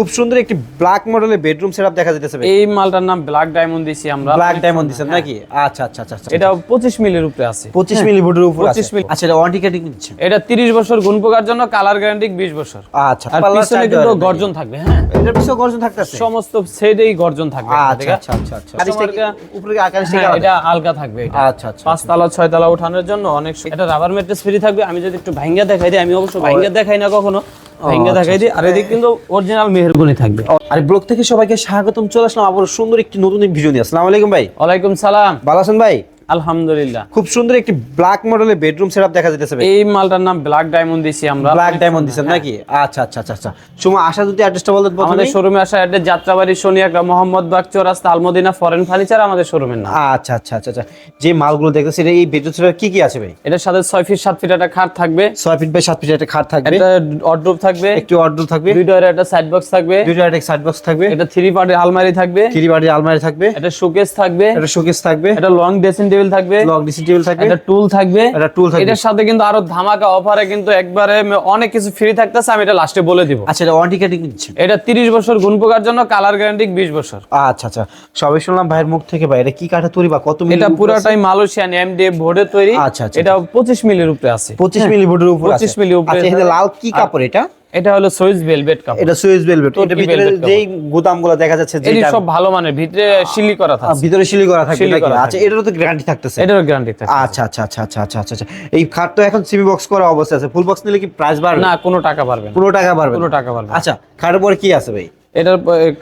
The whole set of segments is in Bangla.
খুব সুন্দর একটি ব্ল্যাক মডেলের বেডরুম সেটআপ দেখা যাইতেছে ভাই। এই মালটার নাম ব্ল্যাক ডায়মন্ড দিছি আমরা। ব্ল্যাক ডায়মন্ড দিছেন হ্যাঁ। নাকি? আচ্ছা আচ্ছা আচ্ছা আচ্ছা। এটা 25 মিলির উপরে আছে। 25 মিলি ফুটের উপর আছে। 25 মিলি। আচ্ছা এটা ওয়ারেন্টি কার্ডিং দিচ্ছেন? এটা 30 বছর গুণ পোকার জন্য কালার গ্যারান্টি 20 বছর। আচ্ছা আর পিছনে কিন্তু গর্জন থাকবে হ্যাঁ। এটার পিছনে গর্জন থাকতেছে? সমস্ত সেটেই গর্জন থাকবে আচ্ছা আচ্ছা আচ্ছা আচ্ছা। কারিশটা কি উপরে কি আকাশ হ্যাঁ, এটা আলগা থাকবে এটা। আচ্ছা আচ্ছা পাঁচ তালা ছয় তালা ওঠানোর জন্য অনেক এটা রাবার ম্যাট্রেস ফ্রি থাকবে আমি যদি একটু ভাঙ্গা দেখাই দিই আমি অবশ্য ভাঙ্গা দেখাই না কখনো। ভাঙ্গা দেখাই দিই আর এদিকে কিন্তু অরিজিনাল মেহেরগুনি থাকবে। আর ব্লগ থেকে সবাইকে স্বাগতম চলে আসলাম আবার সুন্দর একটি নতুন ভিডিও নিয়ে। আসসালামু আলাইকুম ভাই। ওয়ালাইকুম সালাম। ভালো আছেন ভাই? আলহামদুলিল্লাহ। খুব সুন্দর একটি ব্ল্যাক মডেলের বেডরুম সেটআপ দেখা যাইতেছে ভাই। এই মালটার নাম ব্ল্যাক ডায়মন্ড দিছি আমরা। ব্ল্যাক ডায়মন্ড দিছেন নাকি? আচ্ছা আচ্ছা আচ্ছা আচ্ছা। সময় আসা যদি অ্যাড্রেসটা বলতেন আমাদের শোরুমে আসা অ্যাড্রেস যাত্রাবাড়ি সোনিয়াগ্রা মোহাম্মদ বাগ চৌরাস্তা আলমদিনা ফরেন ফার্নিচার আমাদের শোরুমের নাম। আচ্ছা আচ্ছা আচ্ছা আচ্ছা। যে মালগুলো দেখতেছি এটা এই বেডরুম সেটআপ কি কি আছে ভাই? এটার সাথে ছয় ফিট সাত ফিট একটা খাট থাকবে। ছয় ফিট বাই সাত ফিট একটা খাট থাকবে। একটা অড্রুপ থাকবে। একটি অর্ডার থাকবে। দুই ডোরের একটা সাইড বক্স থাকবে। দুই দুইটা একটা সাইড বক্স থাকবে। এটা থ্রি পার্টের আলমারি থাকবে। থ্রি বাড়ির আলমারি থাকবে। একটা শোকেস থাকবে। একটা শোকেস থাকবে। একটা লং ড্রেসিং টেবিল থাকবে লক ডিসি টেবিল থাকবে। একটা টুল থাকবে। একটা টুল থাকবে। এটার সাথে কিন্তু আরও ধামাকা অফারে কিন্তু একবারে অনেক কিছু ফ্রি থাকতেছে আমি এটা লাস্টে বলে দিব। আচ্ছা এটা ওয়ারেন্টি কার্ডিং দিচ্ছেন? এটা 30 বছর গুণ পোকার জন্য কালার গ্যারান্টি 20 বছর। আচ্ছা আচ্ছা। সবাই শুনলাম ভাইয়ের মুখ থেকে ভাই এটা কি কাঠে তৈরি বা কত মিলি এটা পুরোটাই মালয়েশিয়ান এমডিএফ বোর্ডে তৈরি। আচ্ছা, আচ্ছা, এটা 25 মিলির উপরে আছে। 25 মিলি ফুটের উপর আছে। 25 মিলি উপরে আচ্ছা এখানে লাল কি কাপড় এটা? এটা হলো সুইস ভেলভেট কাপড়। এটা সুইস ভেলভেট এটা ভিতরে। যেই গুদামগুলো দেখা যাচ্ছে যে যেটা সব ভালো মানের ভিতরে শিলি করা থাকে ভিতরে শিলি করা থাকে আচ্ছা এটারও তো গ্যারান্টি থাকতেছে। এটারও গ্যারান্টি থাকে আচ্ছা আচ্ছা আচ্ছা আচ্ছা আচ্ছা আচ্ছা আচ্ছা। এই খাট তো এখন সিমি বক্স করা অবস্থায় আছে। ফুল বক্স নিলে কি প্রাইস বাড়বে? না কোনো টাকা বাড়বে না। পুরো টাকা বাড়বে কোনো টাকা বাড়বে আচ্ছা খাটের পরে কি আছে ভাই? এটার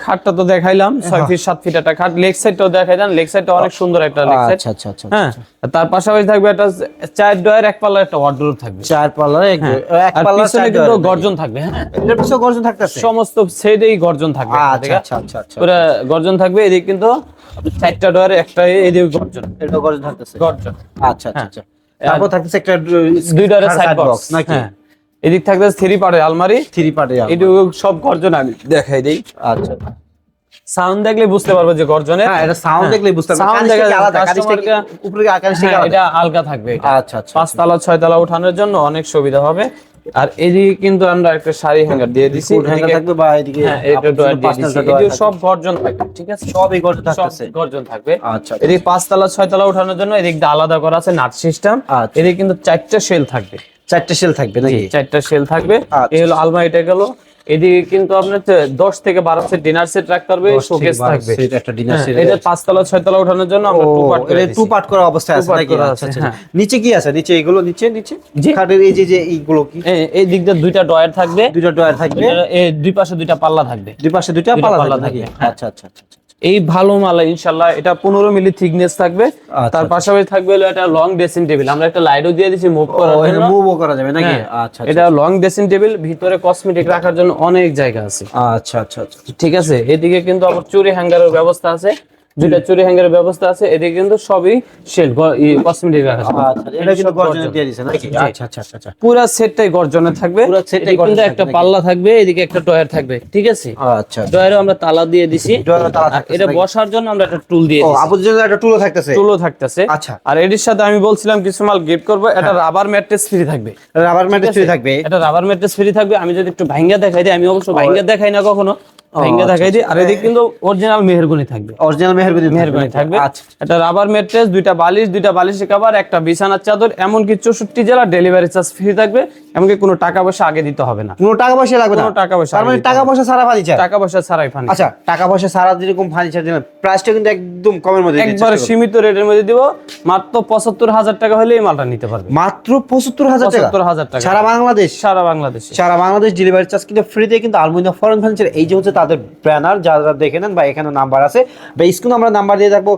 খাটটা তো দেখাইলাম ছয় ফিট সাত ফিট একটা খাট। লেগ সাইডটাও দেখাইলাম লেগ সাইডটা অনেক সুন্দর একটা লেগ সাইড আচ্ছা আচ্ছা আচ্ছা হ্যাঁ তার পাশাপাশি থাকবে একটা চার ডয়ের এক পাল্লার একটা ওয়ার্ডরোব থাকবে। চার পাল্লা এক পিছনে চার কিন্তু গর্জন থাকবে হ্যাঁ। এটার পিছনে গর্জন থাকতেছে? সমস্ত সেটেই গর্জন থাকবে আচ্ছা আচ্ছা আচ্ছা আচ্ছা পুরো গর্জন থাকবে এদিকে কিন্তু চারটা ডয়ারে একটা এদিকে গর্জন। এটা গর্জন থাকতেছে। গর্জন। আচ্ছা আচ্ছা আচ্ছা। তারপর থাকতেছে একটা দুই ডয়ারের সাইড বক্স নাকি? হ্যাঁ। এদিক থাকবে থ্রি পার্টের আলমারি। থ্রি পার্টে এটুকু সব গর্জন আমি দেখাই দেই। আচ্ছা। সাউন্ড দেখলে বুঝতে পারব যে গর্জনের। হ্যাঁ এটা সাউন্ড দেখলেই বুঝতে পারবেন Sound কানিশটা কি দেখা- আলাদা উপরে হ্যাঁ, এটা আলগা থাকবে এটা। আচ্ছা আচ্ছা পাঁচতলা ছয়তলা ওঠানোর জন্য অনেক সুবিধা হবে। আর এদিকে কিন্তু আমরা একটা শাড়ি হ্যাঙ্গার দিয়ে দিছি। হ্যাঙ্গার থাকবে বা এদিকে হ্যাঁ এটা ডয়ার দিয়ে দিছি। এদিকে সব গর্জন থাকবে ঠিক আছে? সব এই গর্জন সব গর্জন থাকবে। আচ্ছা এদিকে পাঁচতলা ছয়তলা ওঠানোর জন্য এদিক আলাদা করা আছে নাট সিস্টেম আচ্ছা। এদিকে কিন্তু চারটা শেল থাকবে। চারটে সেল থাকবে নাকি? চারটা শেল থাকবে। আচ্ছা। এই হলো আলমারিটা গেল। এদিকে কিন্তু আপনার দশ থেকে বারো সেট ডিনার সেট রাখতে পারবে শোকেস থাকবে। ডিনার হ্যাঁ, এটা পাঁচতলা ছয়তলা ওঠানোর জন্য আমরা টু পার্ট করে টু পার্ট করা অবস্থায় আছে নাকি? আচ্ছা আচ্ছা। হ্যাঁ। নিচে কি আছে? নিচে এগুলো নিচে নিচে? জি। খাটের এই যে যে এইগুলো কি? এই দিক দিয়ে দুইটা ডয়ার থাকবে। দুটো ডয়ার থাকবে। এই দুই পাশে দুইটা পাল্লা থাকবে। দুই পাশে দুইটা দুইটা পাল্লা পাল্লা থাকবে হ্যাঁ। আচ্ছা আচ্ছা আচ্ছা আচ্ছা। এই ভালো মালা ইনশাল্লাহ এটা পনেরো মিলি থিকনেস থাকবে। আচ্ছা, তার পাশাপাশি থাকবে হলো একটা লং ড্রেসিং টেবিল আমরা একটা লাইটও দিয়ে দিচ্ছি মুভ করা মুভও করা যাবে নাকি? হ্যাঁ, আচ্ছা এটা লং ড্রেসিং টেবিল ভিতরে কসমেটিক রাখার জন্য অনেক জায়গা আছে। আচ্ছা আচ্ছা আচ্ছা। ঠিক আছে? এদিকে কিন্তু আবার চুরি হ্যাঙ্গারের ব্যবস্থা আছে। দুইটা চুরি হ্যাঙ্গারের ব্যবস্থা আছে এদিকে কিন্তু সবই শেল কসমেটিক রাখা আছে। আচ্ছা এটা কিন্তু গর্জনে দিয়ে দিছে নাকি? আচ্ছা আচ্ছা আচ্ছা আচ্ছা। পুরা সেটটাই গর্জনে থাকবে। পুরা সেটটাই গর্জনে কিন্তু একটা? পাল্লা থাকবে এদিকে একটা টয়ার থাকবে ঠিক আছে? আচ্ছা ডয়ারে আমরা তালা দিয়ে দিছি। ডয়ারে তালা থাকতেছে এটা বসার জন্য আমরা একটা টুল দিয়ে ও দিছি। আপুর জন্য একটা টুলও থাকতেছে? টুলও থাকতেছে। আচ্ছা। আর এটির সাথে আমি বলছিলাম কিছু মাল গিফট করব এটা রাবার ম্যাট্রেস ফ্রি থাকবে। রাবার ম্যাট্রেস ফ্রি থাকবে। এটা রাবার ম্যাট্রেস ফ্রি থাকবে আমি যদি একটু ভাঙ্গা দেখাই দিই আমি অবশ্য ভাঙ্গা দেখাই না কখনো। ভাঙ্গা আচ্ছা, দেখাই দিই আর এদিকে কিন্তু অরিজিনাল মেহেরগুনি থাকবে। অরিজিনাল মেহেরগুনি মেহেরগুনি থাকবে। আচ্ছা একটা রাবার ম্যাট্রেস দুইটা বালিশ দুইটা বালিশের কভার একটা বিছানার চাদর এমনকি চৌষট্টি জেলা ডেলিভারি চার্জ ফ্রি থাকবে। এমনকি কোনো টাকা পয়সা আগে দিতে হবে না। কোনো টাকা পয়সা লাগবে না। কোনো টাকা পয়সা তার মানে টাকা পয়সা সারা ফার্নিচার টাকা পয়সা ছাড়াই ফানি আচ্ছা টাকা পয়সা সারা যেরকম ফার্নিচার দিলেন প্রাইসটা কিন্তু একদম কমের মধ্যে একবারে সীমিত রেটের মধ্যে দিব মাত্র পঁচাত্তর হাজার টাকা হলে এই মালটা নিতে পারবে। মাত্র পঁচাত্তর হাজার টাকা? পঁচাত্তর হাজার টাকা। সারা বাংলাদেশ? সারা বাংলাদেশ। সারা বাংলাদেশ ডেলিভারি চার্জ কিন্তু ফ্রিতে কিন্তু আলমুনিয়া ফরেন ফার্নিচার এই যে হচ্ছে তাদের ব্যানার যারা দেখে নেন বা এখানে নাম্বার আছে। বা স্ক্রিনে আমরা নাম্বার দিয়ে থাকব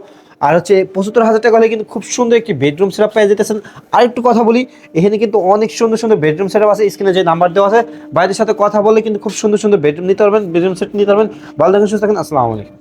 আর হচ্ছে পঁচাত্তর হাজার টাকা হলে কিন্তু খুব সুন্দর একটি বেডরুম সেটআপ পেয়ে যেতেছেন। আর একটু কথা বলি, এখানে কিন্তু অনেক সুন্দর সুন্দর বেডরুম সেটআপ আছে। স্ক্রিনে যে নাম্বার দেওয়া আছে বাইরের সাথে কথা বলে কিন্তু খুব সুন্দর সুন্দর বেডরুম নিতে পারবেন বেডরুম সেট নিতে পারবেন। ভালো থাকেন, সুস্থ থাকেন, আসসালামু আলাইকুম।